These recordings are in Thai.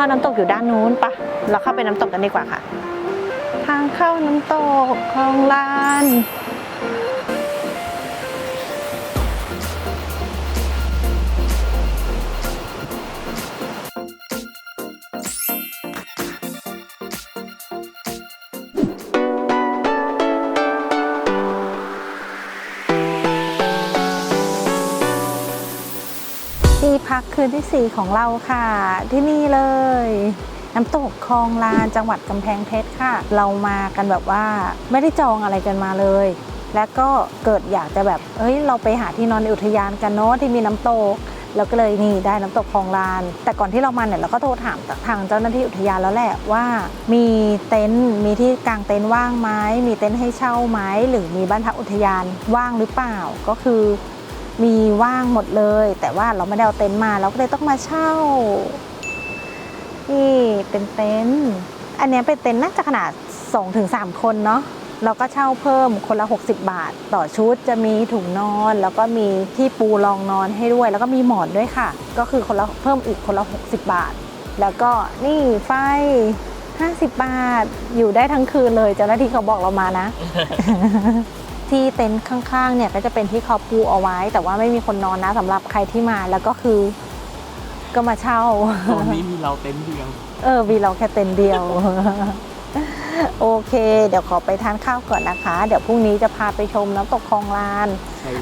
เข้าน้ำตกอยู่ด้านนู้นปะเราเข้าไปน้ำตกกันดีกว่าค่ะ ทางเข้าน้ำตกคลองลาน พักคืนที่ 4 ของเราค่ะ ที่นี่เลย น้ำตกคลองลานจังหวัดกำแพงเพชรค่ะ เรามากันแบบว่าไม่ได้จองอะไรกันมาเลย และก็เกิดอยากจะแบบเอ้ยเราไปหาที่นอนในอุทยานกันเนาะที่มีน้ำตกเราก็เลยนี่ได้น้ำตกคลองลาน แต่ก่อนที่เรามาเนี่ยเราก็โทรถามทางเจ้าหน้าที่อุทยานแล้วแหละว่า มีเต็นท์มีที่กางเต็นท์ว่างไหมมีเต็นท์ให้เช่าไหมหรือมีบ้านพักอุทยานว่างหรือเปล่า ก็คือ มีว่างหมดเลย แต่ว่าเราไม่ได้เอาเต็นท์มาเราก็เลยต้องมาเช่า นี่เป็นเต็นท์อันนี้เป็นเต็นท์น่าจะขนาด 2-3 คนเนาะเราก็เช่าเพิ่มคนละ 60 บาท ต่อชุดจะมีถุงนอน แล้วก็มีที่ปูรองนอนให้ด้วย แล้วก็มีหมอนด้วยค่ะ ก็คือคนละเพิ่มอีกคนละ 60 บาท แล้วก็นี่ไฟ 50 บาท อยู่ได้ทั้งคืนเลยเจ้าหน้าที่เขาบอกเรามานะ ที่เต็นท์ข้างๆเนี่ยก็จะเป็นที่เขาปูเอาไว้ แต่ว่าไม่มีคนนอนนะสำหรับใครที่มาแล้วก็คือ ก็มาเช่าตรงนี้มีเราเต็นท์เดียว เออมีเราแค่เต็นท์เดียว โอเค เดี๋ยวขอไปทานข้าวก่อนนะคะ เดี๋ยวพรุ่งนี้จะพาไปชมน้ำตกคลองลาน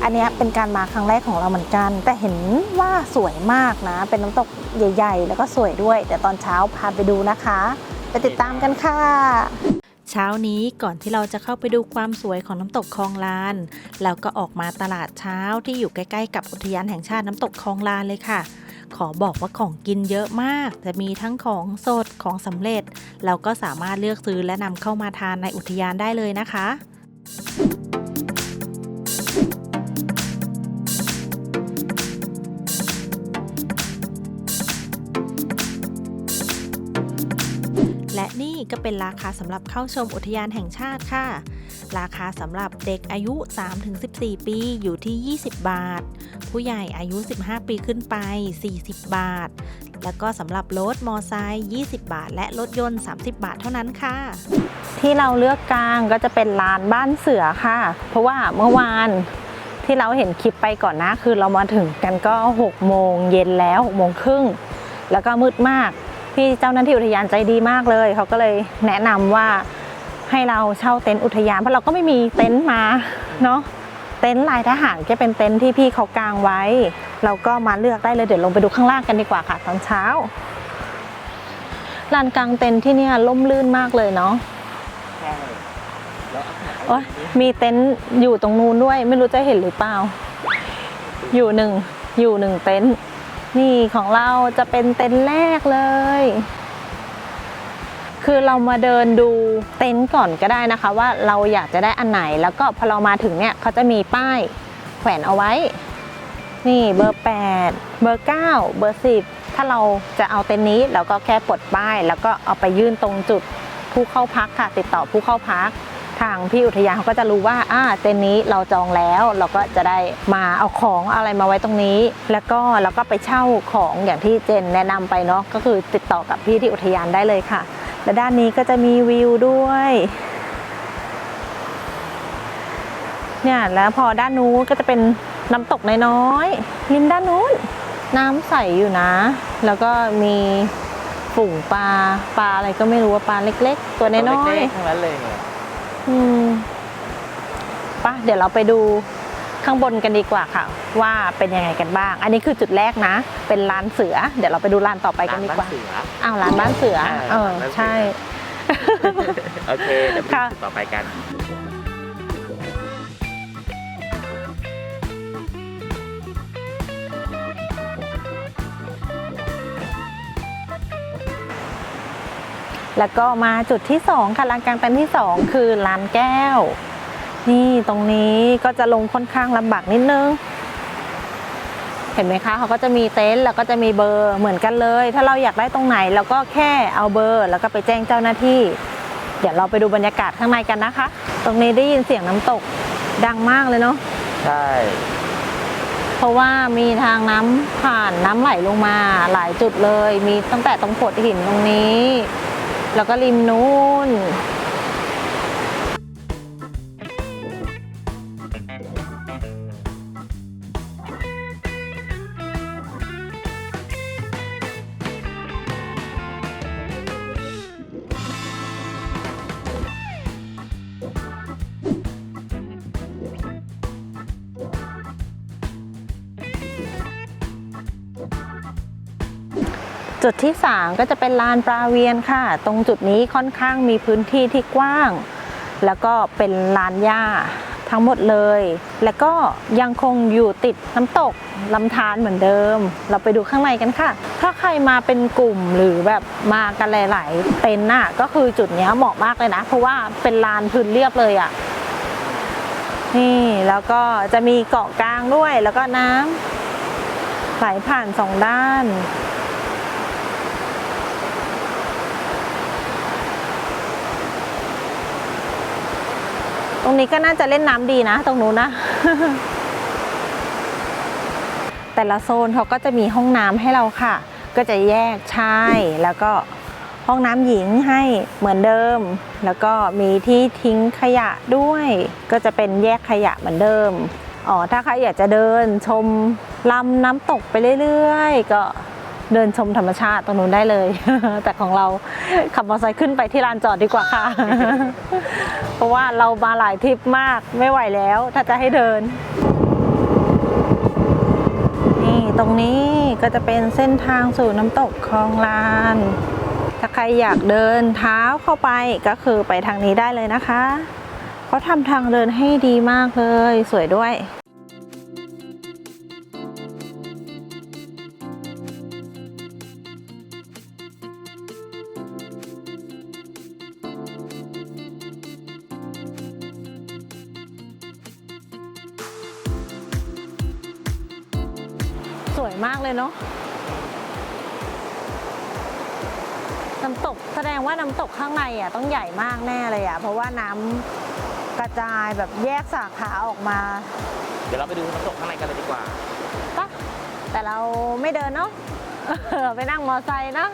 อันเนี้ยเป็นการมาครั้งแรกของเราเหมือนกัน แต่เห็นว่าสวยมากนะ เป็นน้ำตกใหญ่ ๆ แล้วก็สวยด้วยเดี๋ยวตอนเช้าพาไปดูนะคะ ไปติดตามกันค่ะ เช้านี้ก่อนที่เราจะเข้าไปดูความสวยของน้ำตกคลองลาน เราก็ออกมาตลาดเช้าที่อยู่ใกล้ๆ กับอุทยานแห่งชาติน้ำตกคลองลานเลยค่ะ ขอบอกว่าของกินเยอะมาก จะมีทั้งของสดของสำเร็จ เราก็สามารถเลือกซื้อและนำเข้ามาทานในอุทยานได้เลยนะคะ ก็เป็นราคาสำหรับเข้าชมอุทยานแห่งชาติค่ะ ราคาสำหรับเด็กอายุ 3-14 ปีอยู่ที่ 20 บาท ผู้ใหญ่อายุ 15 ปีขึ้นไป 40 บาท แล้วก็สำหรับรถมอไซค์20 บาท และรถยนต์ 30 บาทเท่านั้นค่ะ ที่เราเลือกกลางก็จะเป็นลานบ้านเสือค่ะ เพราะว่าเมื่อวานที่เราเห็นคลิปไปก่อนนะคือเรามาถึงกันก็6โมงเย็นแล้ว6โมงครึ่งแล้วก็มืดมาก พี่เจ้าหน้าที่อุทยานใจดีมากเลย เขาก็เลยแนะนำว่าให้เราเช่าเต็นท์อุทยานเพราะเราก็ไม่มีเต็นท์มาเนาะเต็นท์ลายทหารก็เป็นเต็นท์ที่พี่เขากางไว้ เราก็มาเลือกได้เลยเดี๋ยวลงไปดูข้างล่างกันดีกว่าค่ะ ตอนเช้าลานกลางเต็นท์ที่นี่ล่มลื่นมากเลยเนาะใช่แล้วอาหารโอ๊ยมีเต็นท์อยู่ตรงนู้นด้วย ไม่รู้จะเห็นหรือเปล่า อยู่หนึ่งอยู่หนึ่งเต็นท์ นี่ของเราจะเป็นเต็นท์แรกเลย คือเรามาเดินดูเต็นท์ก่อนก็ได้นะคะ ว่าเราอยากจะได้อันไหน แล้วก็พอเรามาถึงเนี่ยเขาจะมีป้ายแขวนเอาไว้ นี่เบอร์ 8 เบอร์ 9 เบอร์ 10 ถ้าเราจะเอาเต็นท์นี้เราก็แค่ปลดป้าย แล้วก็เอาไปยื่นตรงจุดผู้เข้าพักค่ะ ติดต่อผู้เข้าพัก ทางพี่อุทยานเขาก็จะรู้ว่าอ่าเต็นท์นี้เราจองแล้วเราก็จะได้มาเอาของอะไรมาไว้ตรงนี้ แล้วก็เราก็ไปเช่าของอย่างที่เจนแนะนำไปเนาะก็คือติดต่อกับพี่ที่อุทยานได้เลยค่ะ และด้านนี้ก็จะมีวิวด้วยเนี่ยแล้วพอด้านนู้นก็จะเป็นน้ำตกน้อยๆริมด้านนู้น น้ำใสอยู่นะ แล้วก็มีฝูงปลาปลาอะไรก็ไม่รู้ว่าปลาเล็ก ๆ ตัวน้อยๆทั้งนั้นเลย ปะเดี๋ยวเราไปดูข้างบนกันดีกว่าค่ะ ว่าเป็นยังไงกันบ้าง อันนี้คือจุดแรกนะ เป็นลานเสือ เดี๋ยวเราไปดูลานต่อไปกันดีกว่าร้นบ้นเสืออ้าวลานบ้านเสืออ่าเออร้านเสือใช่ โอเคเดี๋ยวไปค่ะจุดต่อไปกันแล้วก็มาจุดที่สองค่ะลานกลางเต็นท์ที่สองคือลานแก้ว นี่ตรงนี้ก็จะลงค่อนข้างลำบากนิดนึง เห็นไหมคะเขาก็จะมีเต็นท์แล้วก็จะมีเบอร์เหมือนกันเลย ถ้าเราอยากได้ตรงไหนเราก็แค่เอาเบอร์ แล้วก็ไปแจ้งเจ้าหน้าที่ เดี๋ยวเราไปดูบรรยากาศข้างในกันนะคะ ตรงนี้ได้ยินเสียงน้ำตกดังมากเลยเนาะใช่ เพราะว่ามีทางน้ำผ่านน้ำไหลลงมาหลายจุดเลย มีตั้งแต่ตรงโขดหินตรงนี้ แล้วก็ริมนู้น จุดที่ 3 ก็จะเป็นลานปลาเวียนค่ะ ตรงจุดนี้ค่อนข้างมีพื้นที่ที่กว้าง แล้วก็เป็นลานหญ้าทั้งหมดเลย แล้วก็ยังคงอยู่ติดน้ำตกลำธารเหมือนเดิม เราไปดูข้างในกันค่ะ ถ้าใครมาเป็นกลุ่มหรือแบบมากันหลาย ๆ เต็นท์น่ะก็คือจุดนี้เหมาะมากเลยนะ เพราะว่าเป็นลานพื้นเรียบเลยอะนี่แล้วก็จะมีเกาะกลางด้วยแล้วก็น้ำไหลผ่านสองด้าน รงนี้ก็น่าจะเล่นน้ำดีนะ ตรงนู้นนะ แต่ละโซนเขาก็จะมีห้องน้ำให้เราค่ะ ก็จะแยกชายแล้วก็ห้องน้ำหญิงให้เหมือนเดิม แล้วก็มีที่ทิ้งขยะด้วย ก็จะเป็นแยกขยะเหมือนเดิมอ๋อถ้าใครอยากจะเดินชมลำน้ำตกไปเรื่อยๆ ก็ เดินชมธรรมชาติตรงนู้นได้เลย แต่ของเราขับมอเตอร์ไซค์ขึ้นไปที่ลานจอดดีกว่าค่ะ เพราะว่าเรามาหลายทริปมากไม่ไหวแล้ว ถ้าจะให้เดิน นี่ตรงนี้ก็จะเป็นเส้นทางสู่น้ำตกคลองลาน ถ้าใครอยากเดินเท้าเข้าไปก็คือไปทางนี้ได้เลยนะคะเขาทำทางเดินให้ดีมากเลย สวยด้วย สวยมากเลยเนาะน้ำตกแสดงว่าน้ำตกข้างในอะต้องใหญ่มากแน่เลยอะเพราะว่าน้ำกระจายแบบแยกสาขาออกมา เดี๋ยวเราไปดูน้ำตกข้างในกันเลยดีกว่าปะแต่เราไม่เดินเนาะไปนั่งมอไซค์เนาะ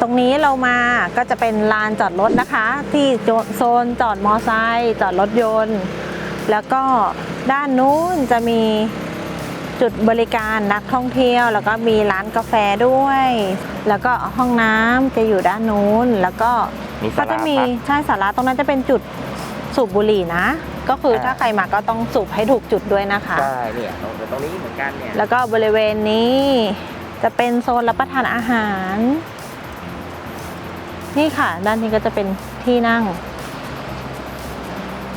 ตรงนี้เรามาก็จะเป็นลานจอดรถนะคะ ที่โซนจอดมอไซค์จอดรถยนต์ แล้วก็ด้านนู้นจะมีจุดบริการนักท่องเที่ยว แล้วก็มีร้านกาแฟด้วย แล้วก็ห้องน้ำจะอยู่ด้านนู้น แล้วก็มีก็ศาจะลามีพักใช่สาระตรงนั้นจะเป็นจุดสูบบุหรี่นะ ก็คืออาถ้าใครมาก็ต้องสูบให้ถูกจุดด้วยนะคะใช่เนี่ยตรงตรงนี้เหมือนกันเนี่ยแล้วก็บริเวณนี้จะเป็นโซนรับประทานอาหาร นี่ค่ะ ด้านนี้ก็จะเป็นที่นั่ง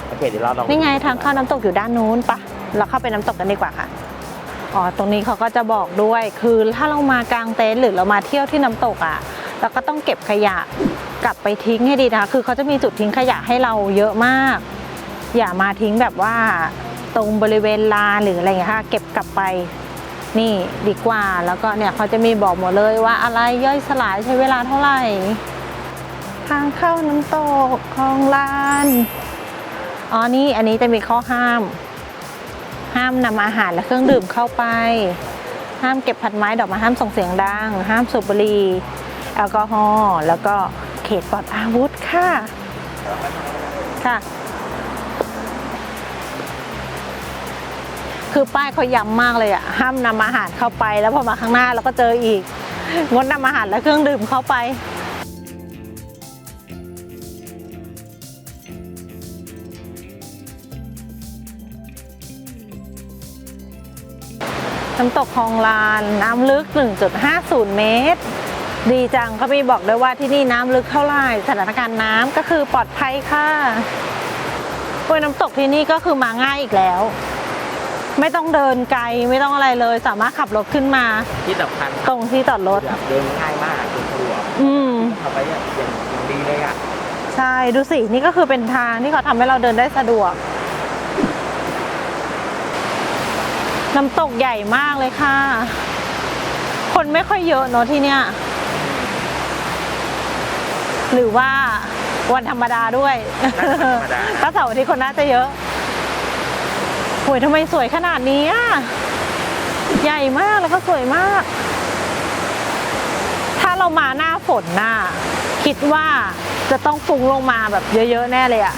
โอเคเดี๋ยวเราลองนี่ไงทางเข้าน้ำตกอยู่ด้านนู้นปะเราเข้าไปน้ำตกกันดีกว่าค่ะอ๋อตรงนี้เขาก็จะบอกด้วยคือถ้าเรามากางเต็นท์หรือเรามาเที่ยวที่น้ำตกอะเราก็ต้องเก็บขยะกลับไปทิ้งให้ดีนะคะคือเขาจะมีจุดทิ้งขยะให้เราเยอะมาก อย่ามาทิ้งแบบว่าตรงบริเวณลานหรืออะไรอย่างเงี้ยค่ะเก็บกลับไปนี่ดีกว่าแล้วก็เนี่ยเขาจะมีบอกหมดเลยว่าอะไรย่อยสลายใช้เวลาเท่าไหร่ ทางเข้าน้ำตกคลองลาน อ๋อนี่อันนี้จะมีข้อห้าม ห้ามนำอาหารและเครื่องดื่มเข้าไป ห้ามเก็บผัดไม้ดอกไม้ห้ามส่งเสียงดัง ห้ามสูบบุหรี่แอลกอฮอล์แล้วก็เขตปลอดอาวุธค่ะ ค่ะ คือป้ายเขาย้ำมากเลยอะห้ามนำอาหารเข้าไป แล้วพอมาข้างหน้าเราก็เจออีก งดนำอาหารและเครื่องดื่มเข้าไป น้ำตกคลองลาน น้ำลึก 1.50 เมตร ดีจังเขามีบอกด้วยว่าที่นี่น้ำลึกเท่าไหร่สถานการณ์น้ำก็คือปลอดภัยค่ะโอ้ยน้ำตกที่นี่ก็คือมาง่ายอีกแล้ว ไม่ต้องเดินไกลไม่ต้องอะไรเลย สามารถขับรถขึ้นมา ที่สำคัญตรงที่จอดรถแบบเดินง่ายมากเดินสะดวกอืมทำไปเนี่ยอย่างอย่างดีเลยอะใช่ดูสินี่ก็คือเป็นทางที่เขาทำให้เราเดินได้สะดวก น้ำตกใหญ่มากเลยค่ะ คนไม่ค่อยเยอะเนอะที่เนี่ย หรือว่าวันธรรมดาด้วยน่าจะเป็นธรรมดานะถ้าเสาร์อาที่คนน่าจะเยอะโอ้ยทำไมสวยขนาดนี้อะใหญ่มากแล้วก็สวยมาก ถ้าเรามาหน้าฝนน่ะคิดว่าจะต้องฟุ้งลงมาแบบเยอะๆแน่เลยอะ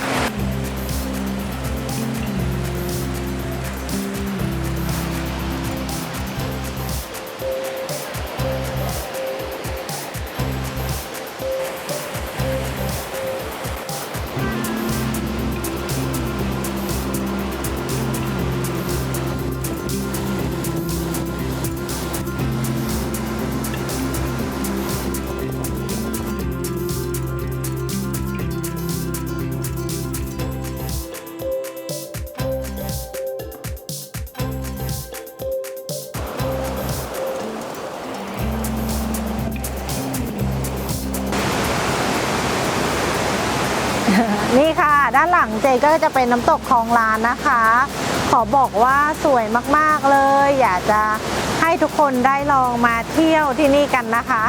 นี่ค่ะ ด้านหลังเจก็จะเป็นน้ำตกคลองลานนะคะ ขอบอกว่าสวยมากๆเลย อยากจะให้ทุกคนได้ลองมาเที่ยวที่นี่กันนะคะ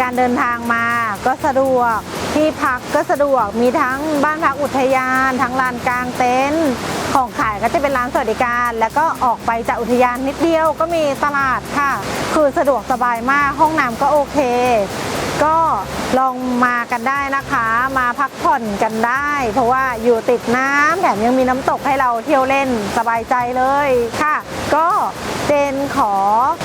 การเดินทางมาก็สะดวกที่พักก็สะดวกมีทั้งบ้านพักอุทยาน ทั้งลานกลางเต็นท์ของขายก็จะเป็นร้านสวัสดิการ แล้วก็ออกไปจากอุทยานนิดเดียวก็มีตลาดค่ะ คือสะดวกสบายมากห้องน้ำก็โอเค ก็ลองมากันได้นะคะ มาพักผ่อนกันได้ เพราะว่าอยู่ติดน้ำแถมยังมีน้ำตกให้เราเที่ยวเล่นสบายใจเลยค่ะ ก็เจนขอ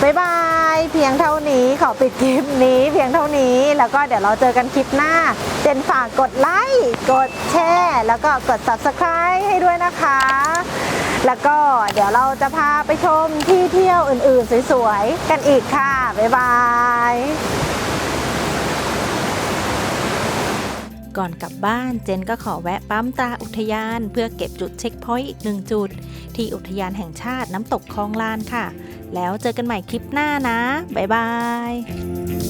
บายบาย เพียงเท่านี้ขอปิดคลิปนี้เพียงเท่านี้แล้วก็เดี๋ยวเราเจอกันคลิปหน้า เจนฝากกดไลค์กดแชร์แล้วก็กด subscribe ให้ด้วยนะคะ แล้วก็เดี๋ยวเราจะพาไปชมที่เที่ยวอื่นๆ สวยๆ กันอีกค่ะ บ๊ายบาย ก่อนกลับบ้านเจนก็ขอแวะปั๊มตาอุทยาน เพื่อเก็บจุดเช็คพอยต์อีกหนึ่งจุด ที่อุทยานแห่งชาติน้ำตกคลองลานค่ะ แล้วเจอกันใหม่คลิปหน้านะ บ๊ายบาย